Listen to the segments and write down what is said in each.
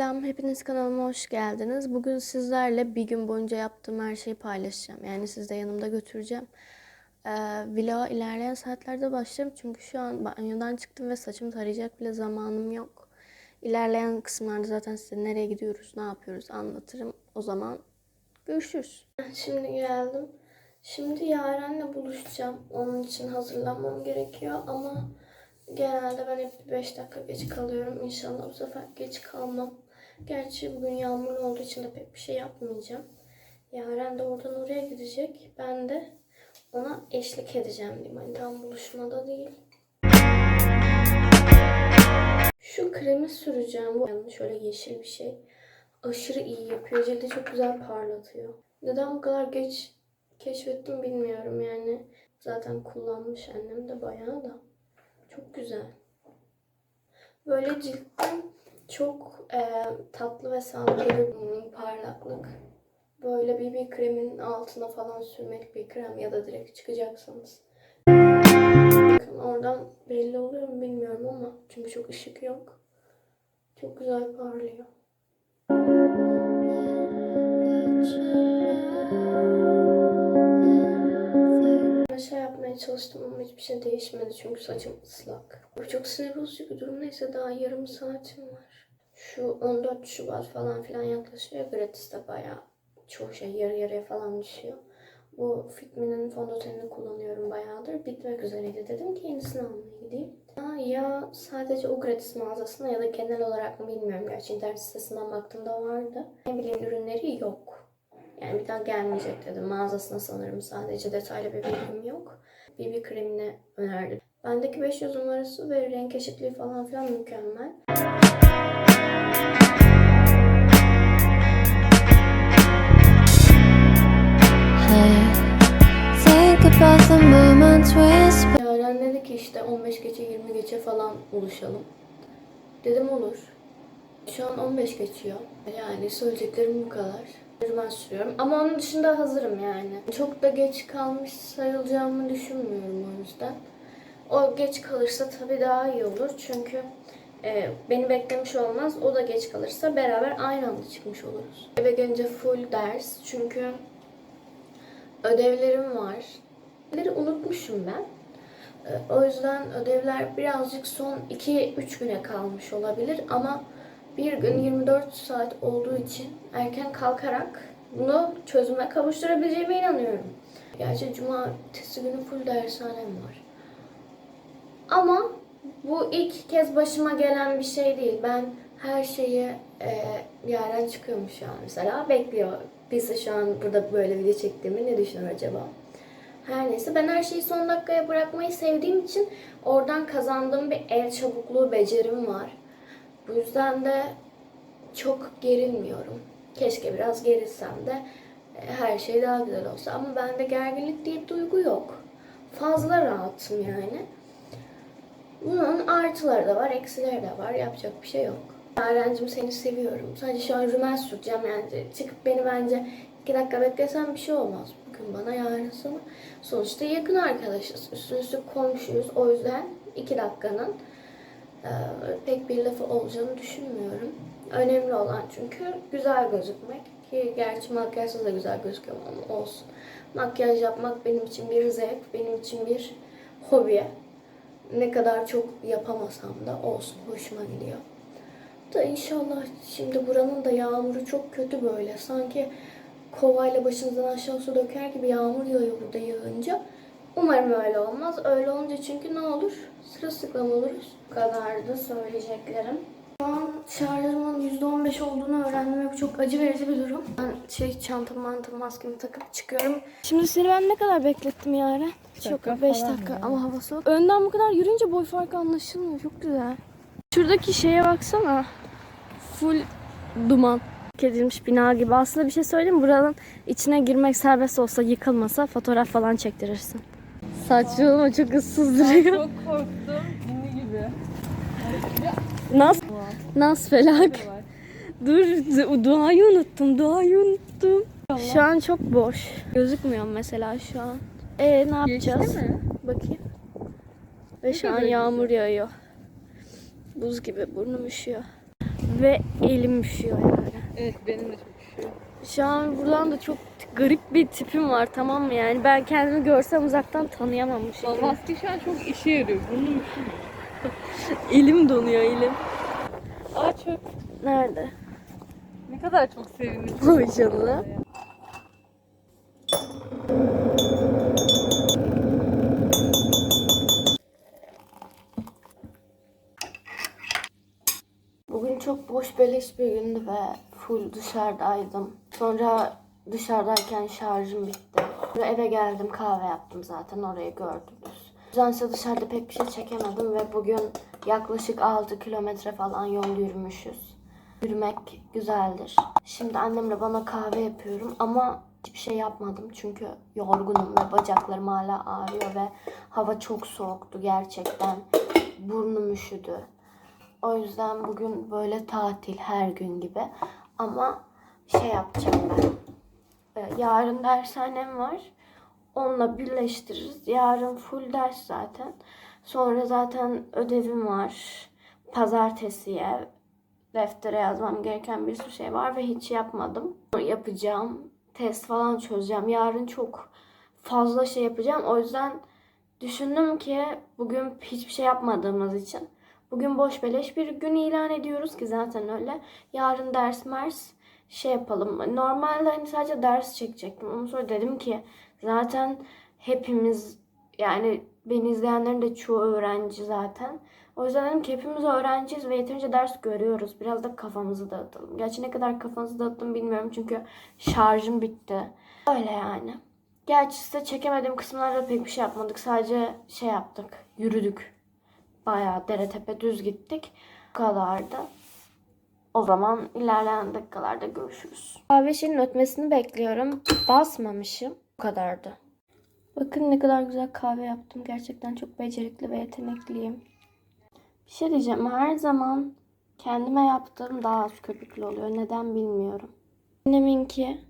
Selam, hepiniz kanalıma hoş geldiniz. Bugün sizlerle bir gün boyunca yaptığım her şeyi paylaşacağım. Yani sizi de yanımda götüreceğim. Ee, vloga ilerleyen saatlerde başlarım çünkü şu an banyodan çıktım ve saçımı tarayacak bile zamanım yok. İlerleyen kısımlarda zaten size nereye gidiyoruz, ne yapıyoruz anlatırım. O zaman görüşürüz. Şimdi geldim. Şimdi Yaren'le buluşacağım. Onun için hazırlanmam gerekiyor ama genelde ben hep 5 dakika geç kalıyorum. İnşallah bu sefer geç kalmam. Gerçi bugün yağmurlu olduğu için de pek bir şey yapmayacağım. Yaren de oradan oraya gidecek. Ben de ona eşlik edeceğim diyeyim. Hani tam buluşmada değil. Şu kremi süreceğim. Bu yani şöyle yeşil bir şey. Aşırı iyi yapıyor. Cildi çok güzel parlatıyor. Neden bu kadar geç keşfettim bilmiyorum yani. Zaten kullanmış annem de bayağı da. Çok güzel. Böyle ciltten çok e, tatlı ve sağlıklı parlaklık. Böyle BB kremin altına falan sürmek bir krem ya da direkt çıkacaksanız. Bakın oradan belli oluyor mu bilmiyorum ama çünkü çok ışık yok. Çok güzel parlıyor. Yapmaya çalıştım ama hiçbir şey değişmedi çünkü saçım ıslak. Çok sinir bozucu bir durum neyse daha yarım saatim var. Şu 14 Şubat falan filan yaklaşıyor. Gratis'te bayağı çoğu şey yarı yarıya falan düşüyor. Bu Fitmi'nin fondötenini kullanıyorum bayağıdır. Bitmek üzereydi. Dedim ki yenisini almaya gideyim. Ha, ya sadece o gratis mağazasında ya da genel olarak mı bilmiyorum. Gerçi internet sitesinden baktığımda vardı. Ne bileyim ürünleri yok. Yani bir daha gelmeyecek dedim. Mağazasına sanırım sadece detaylı bir bilgim yok. BB kremini önerdim. Bendeki 500 numarası ve renk eşitliği falan filan mükemmel. Yaren dedi ki işte 15 geçe 20 geçe falan buluşalım. Dedim olur. Şu an 15 geçiyor. Yani söyleyeceklerim bu kadar. Ben sürüyorum. Ama onun dışında hazırım yani. Çok da geç kalmış sayılacağımı düşünmüyorum o yüzden. O geç kalırsa tabii daha iyi olur. Çünkü e, beni beklemiş olmaz. O da geç kalırsa beraber aynı anda çıkmış oluruz. Eve gelince full ders. Çünkü ödevlerim var. Ödevleri unutmuşum ben. Ee, O yüzden ödevler birazcık son 2-3 güne kalmış olabilir ama bir gün 24 saat olduğu için erken kalkarak bunu çözüme kavuşturabileceğime inanıyorum. Gerçi cumartesi günü full dershanem var. Ama bu ilk kez başıma gelen bir şey değil. Ben her şeyi e, Yaren çıkıyormuş şu mesela. Bekliyor. Biz şu an burada böyle video çektiğimi ne düşünür acaba? Her neyse ben her şeyi son dakikaya bırakmayı sevdiğim için oradan kazandığım bir el çabukluğu becerim var. Bu yüzden de çok gerilmiyorum. Keşke biraz gerilsem de e, her şey daha güzel olsa. Ama bende gerginlik diye bir duygu yok. Fazla rahatım yani. Bunun artıları da var, eksileri de var. Yapacak bir şey yok. Yarencim seni seviyorum. Sadece şu an rümen süreceğim yani. Çıkıp beni bence iki dakika beklesen bir şey olmaz. Bugün bana yarın sana. Sonuçta yakın arkadaşız. Üstüne üstlük komşuyuz. O yüzden iki dakikanın pek bir lafı olacağını düşünmüyorum. Önemli olan çünkü güzel gözükmek. Ki gerçi makyajsız da güzel gözüküyor ama olsun. Makyaj yapmak benim için bir zevk, benim için bir hobi ne kadar çok yapamasam da olsun hoşuma gidiyor. Da inşallah şimdi buranın da yağmuru çok kötü böyle. Sanki kovayla başınızdan aşağı su döker gibi yağmur yağıyor burada yağınca. Umarım öyle olmaz. Öyle olunca çünkü ne olur? Sırılsıklam oluruz. Bu kadardı söyleyeceklerim. Şu an şarjımın %15 olduğunu öğrendim ve bu çok acı verici bir durum. Ben şey çantamı mantamı maskemi takıp çıkıyorum. Şimdi seni ben ne kadar beklettim yani? Çok 5 dakika ama hava soğuk. Önden bu kadar yürüyünce boy farkı anlaşılmıyor. Çok güzel. Şuradaki şeye baksana. Full duman. Edilmiş bina gibi. Aslında bir şey söyleyeyim? Buranın içine girmek serbest olsa yıkılmasa fotoğraf falan çektirirsin. Saçmalama çok ıssız duruyor. Çok korktum. Ünlü gibi. Nas, nas felak. Dur duayı unuttum. Duayı unuttum. Şu an çok boş. Gözükmüyor mesela şu an. E ne yapacağız? Geçti mi? Bakayım. Ve şu an yağmur yağıyor. Buz gibi burnum üşüyor. Ve elim üşüyor yani. Evet benim de çok üşüyor. Şu an buradan da çok garip bir tipim var tamam mı yani ben kendimi görsem uzaktan tanıyamam bu şekilde. Maske şu an çok işe yarıyor. Üşümüyor. Elim donuyor elim. Aa çöp. Nerede? Ne kadar çok sevindim. Maşallah. Bugün çok boş beleş bir gündü ve full dışarıdaydım. Sonra dışarıdayken şarjım bitti. Eve geldim kahve yaptım zaten orayı gördünüz. Düzense dışarıda pek bir şey çekemedim ve bugün yaklaşık 6 kilometre falan yol yürümüşüz. Yürümek güzeldir. Şimdi annemle bana kahve yapıyorum ama hiçbir şey yapmadım çünkü yorgunum ve bacaklarım hala ağrıyor ve hava çok soğuktu gerçekten. Burnum üşüdü. O yüzden bugün böyle tatil her gün gibi. Ama şey yapacağım ben. Ee, Yarın dershanem var. Onunla birleştiririz. Yarın full ders zaten. Sonra zaten ödevim var. Pazartesiye deftere yazmam gereken bir sürü şey var ve hiç yapmadım. Yapacağım. Test falan çözeceğim. Yarın çok fazla şey yapacağım. O yüzden düşündüm ki bugün hiçbir şey yapmadığımız için Bugün boş beleş bir gün ilan ediyoruz ki zaten öyle. Yarın ders mers şey yapalım. Normalde hani sadece ders çekecektim. Ondan sonra dedim ki zaten hepimiz yani beni izleyenlerin de çoğu öğrenci zaten. O yüzden dedim ki hepimiz öğrenciyiz ve yeterince ders görüyoruz. Biraz da kafamızı dağıtalım. Gerçi ne kadar kafanızı dağıttım bilmiyorum çünkü şarjım bitti. Öyle yani. Gerçi size çekemediğim kısımlarda pek bir şey yapmadık. Sadece şey yaptık. Yürüdük. Bayağı dere tepe düz gittik. Bu kadardı. O zaman ilerleyen dakikalarda görüşürüz. Kahve şişenin ötmesini bekliyorum. Basmamışım. Bu kadardı. Bakın ne kadar güzel kahve yaptım. Gerçekten çok becerikli ve yetenekliyim. Bir şey diyeceğim. Her zaman kendime yaptığım daha az köpüklü oluyor. Neden bilmiyorum. Anneminki.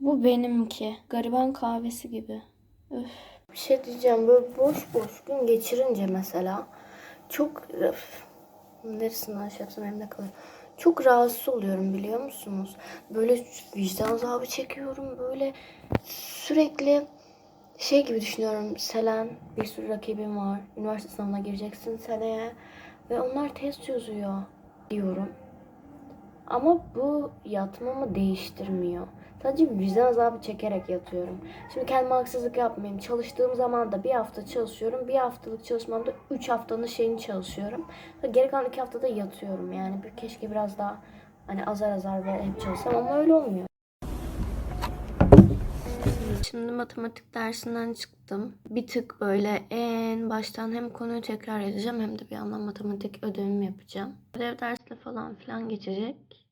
Bu benimki. Gariban kahvesi gibi. Üf. Bir şey diyeceğim. Böyle boş boş gün geçirince mesela çok öf, neresinden şey yapsam elimde kalır. Çok rahatsız oluyorum biliyor musunuz? Böyle vicdan azabı çekiyorum. Böyle sürekli şey gibi düşünüyorum. Selen bir sürü rakibim var. Üniversite sınavına gireceksin seneye. Ve onlar test yazıyor diyorum. Ama bu yatmamı değiştirmiyor. Sadece vicdan azabı çekerek yatıyorum. Şimdi kendime haksızlık yapmayayım. Çalıştığım zaman da bir hafta çalışıyorum. Bir haftalık çalışmamda üç haftanın şeyini çalışıyorum. Geri kalan iki haftada yatıyorum. Yani keşke biraz daha hani azar azar ve hep çalışsam ama öyle olmuyor. Şimdi matematik dersinden çıktım. Bir tık böyle en baştan hem konuyu tekrar edeceğim hem de bir yandan matematik ödevimi yapacağım. Ödev dersle falan filan geçecek.